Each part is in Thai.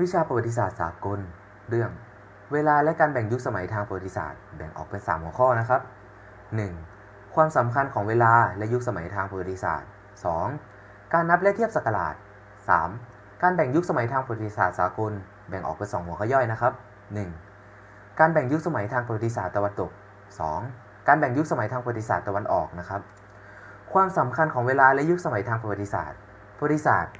วิชาประวัติศาสตร์สากล เรื่อง เวลาและการแบ่งยุคสมัยทางประวัติศาสตร์แบ่งออกเป็น 3 หัวข้อนะครับ 1. ความสำคัญของเวลาและยุคสมัยทางประวัติศาสตร์ 2. การนับและเทียบศักราช 3. การแบ่งยุคสมัยทางประวัติศาสตร์สากล แบ่งออกเป็น 2 หัวข้อย่อยนะครับ 1. การแบ่งยุคสมัยทางประวัติศาสตร์ตะวันตก 2. การแบ่งยุคสมัยทางประวัติศาสตร์ตะวันออกนะครับ ความสำคัญของเวลาและยุคสมัยทางประวัติศาสตร์ ประวัติศาสตร์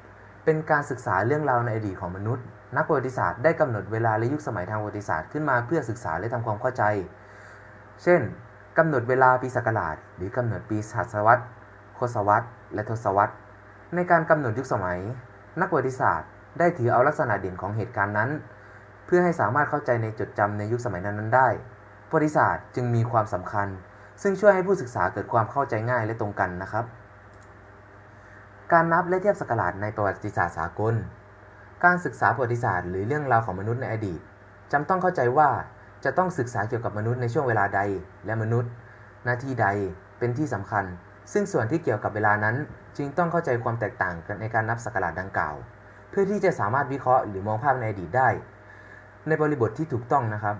เป็นการศึกษาเรื่องราวในอดีตของมนุษย์ นักประวัติศาสตร์ได้กำหนดเวลาและยุคสมัยทางประวัติศาสตร์ขึ้นมาเพื่อศึกษาและทำความเข้าใจ เช่นกำหนดเวลาปีศักราช หรือกำหนดปีศตวรรษทศวรรษ และทศวรรษ ในการกำหนดยุคสมัย นักประวัติศาสตร์ ได้ถือเอาลักษณะเด่นของเหตุการณ์นั้น เพื่อให้สามารถเข้าใจในจดจำในยุคสมัยนั้นๆได้ ประวัติศาสตร์จึงมีความสำคัญ ซึ่งช่วยให้ผู้ศึกษาเกิดความเข้าใจง่ายและตรงกันนะครับ การนับและเทียบศักราชในประวัติศาสตร์สากล การศึกษาประวัติศาสตร์หรือเรื่องราวของมนุษย์ในอดีตจำต้องเข้าใจว่าจะต้องศึกษาเกี่ยวกับมนุษย์ในช่วงเวลาใด และมนุษย์ หน้าที่ใดเป็นที่สำคัญ ซึ่งส่วนที่เกี่ยวกับเวลานั้น จึงต้องเข้าใจความแตกต่างกันในการนับศักราชดังกล่าว เพื่อที่จะสามารถวิเคราะห์หรือมองภาพในอดีตได้ ในบริบทที่ถูกต้องนะครับ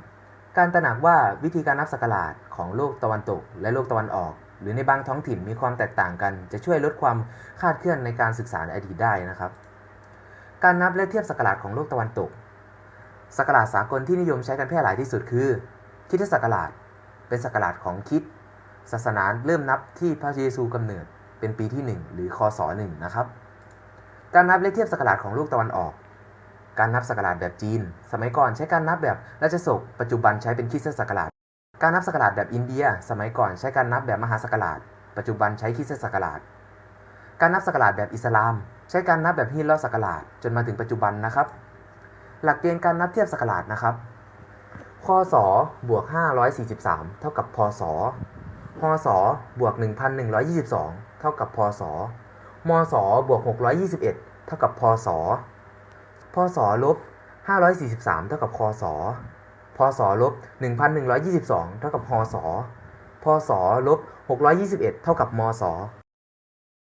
การตระหนักว่าวิธีการนับศักราชของโลกตะวันตก และโลกตะวันออก หรือในบางท้องถิ่นมีความแตกต่างกัน จะช่วยลดความคาดเคลื่อนในการศึกษาในอดีตได้นะครับ การนับและเทียบศักราชของโลกตะวันตก ศักราชสากลที่นิยมใช้กันแพร่หลายที่สุดคือคริสตศักราชเป็นศักราชของคิด ศาสนาเริ่มนับที่พระเยซูกำเนิดเป็นปีที่ 1 หรือคศ1นะครับ การนับและเทียบศักราชของโลกตะวันออก การนับศักราชแบบจีน สมัยก่อนใช้การนับแบบราชสกปัจจุบันใช้เป็นคริสตศักราช การนับศักราชแบบอินเดีย สมัยก่อนใช้การนับแบบมหาศักราช ปัจจุบันใช้คริสตศักราช การนับศักราชแบบอิสลาม ใช้การนับแบบฮิจเราะห์ศักราชจนมาถึงปัจจุบันนะครับ หลักเกณฑ์การนับเทียบศักราชนะครับคศบวก 543 เท่ากับพศพศบวก 1122 เท่ากับพศมศบวก 621 เท่ากับพศพศลบ 543 เท่ากับคศพศลบ 1122 เท่ากับพศพศลบ 621 เท่ากับมศ